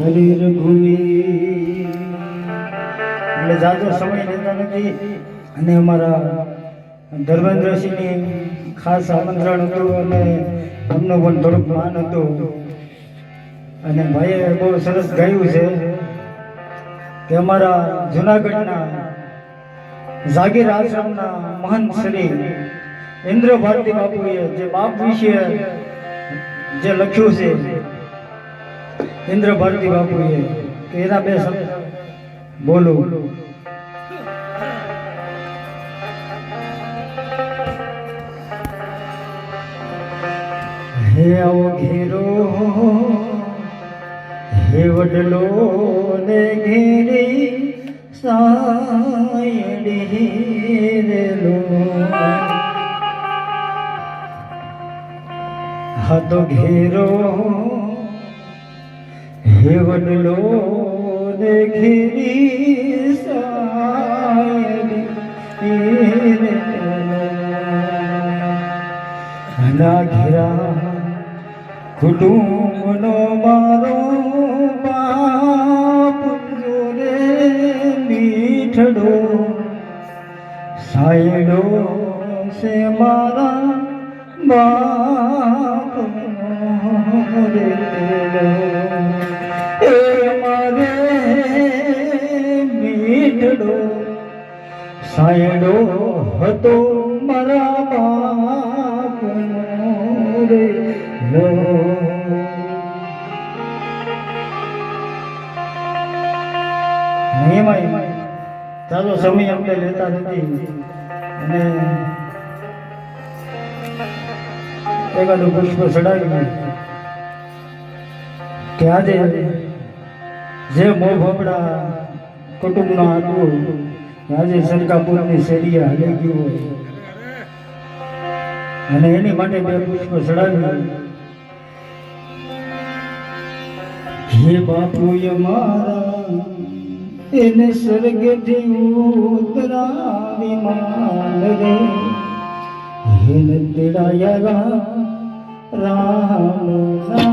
રઘુવી એટલે જાજો સમય લેતા નથી. અને અમારા ધર્મેન્દ્રસિંહની ખાસ આમંત્રણ હતું અને એમનું પણ થોડુંક માન હતું. અને ભાઈએ બહુ સરસ ગાયું છે કે અમારા જુનાગઢના જાગીર આશ્રમના મહંત શ્રી ઇન્દ્ર ભારતી બાપુએ જે બાપ વિશે જે લખ્યું છે ઇન્દ્ર ભારતી બાપુએ કે એના બે બોલું. હે આવો ઘેરો, હે વડલો ને ઘેરી, સાયડી રેલો. હા તો ઘેરો હે વડલો ને ઘેરી કુટુંબનો મારો બાપ જોરે મીઠડો સાયડો છે મારા બાપ સાયડો હતો મારા બાપ રે લો. ચાલો સમય અમને લેતા નથી. અને એકાદું પુષ્પ ચડાવીને કે આજે જે ભમડા કુટુંબનો હતું આજે સરકાપુરની શેરીએ હાલી ગયું હોય, અને એની માટે બે પુષ્પ ચડાવી હે એ મારા એને સ્વર્ગથી ઉતરાવી માન રે విడయగా రాము నా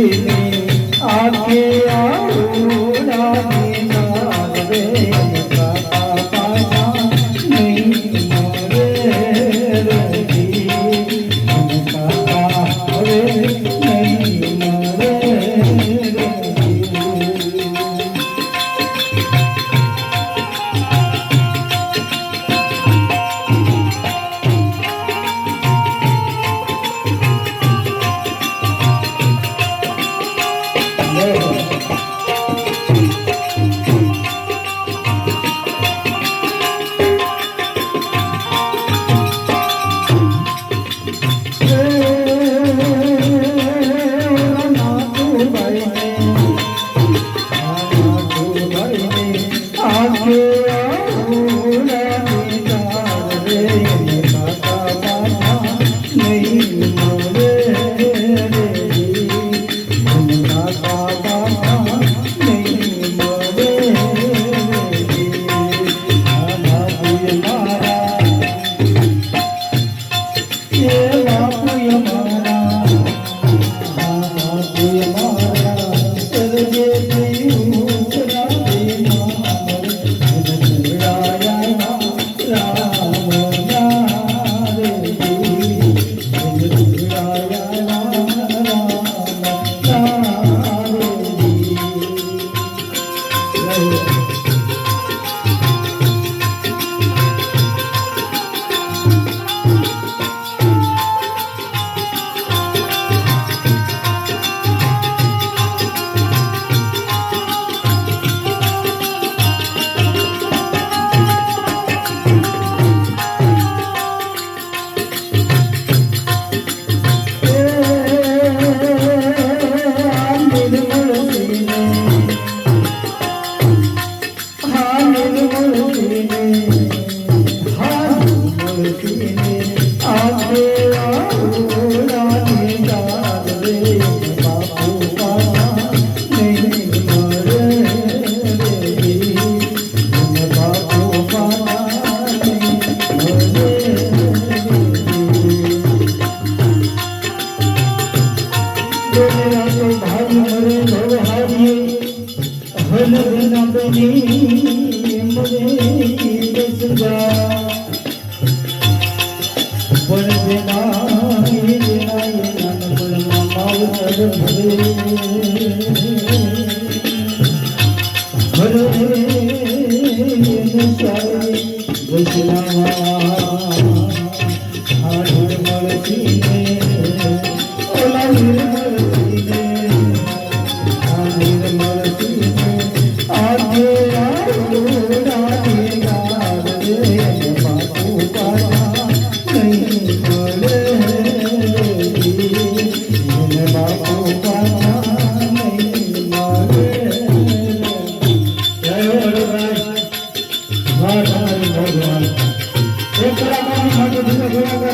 你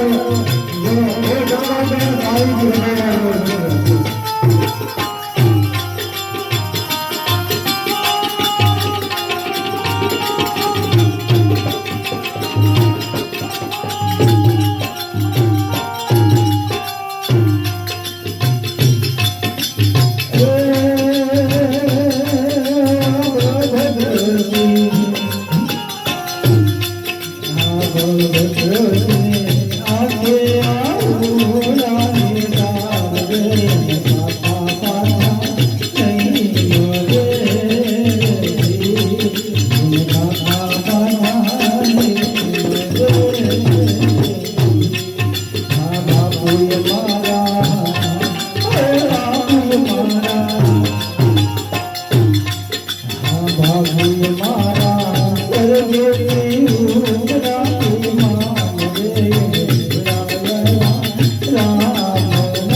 yeah. મારા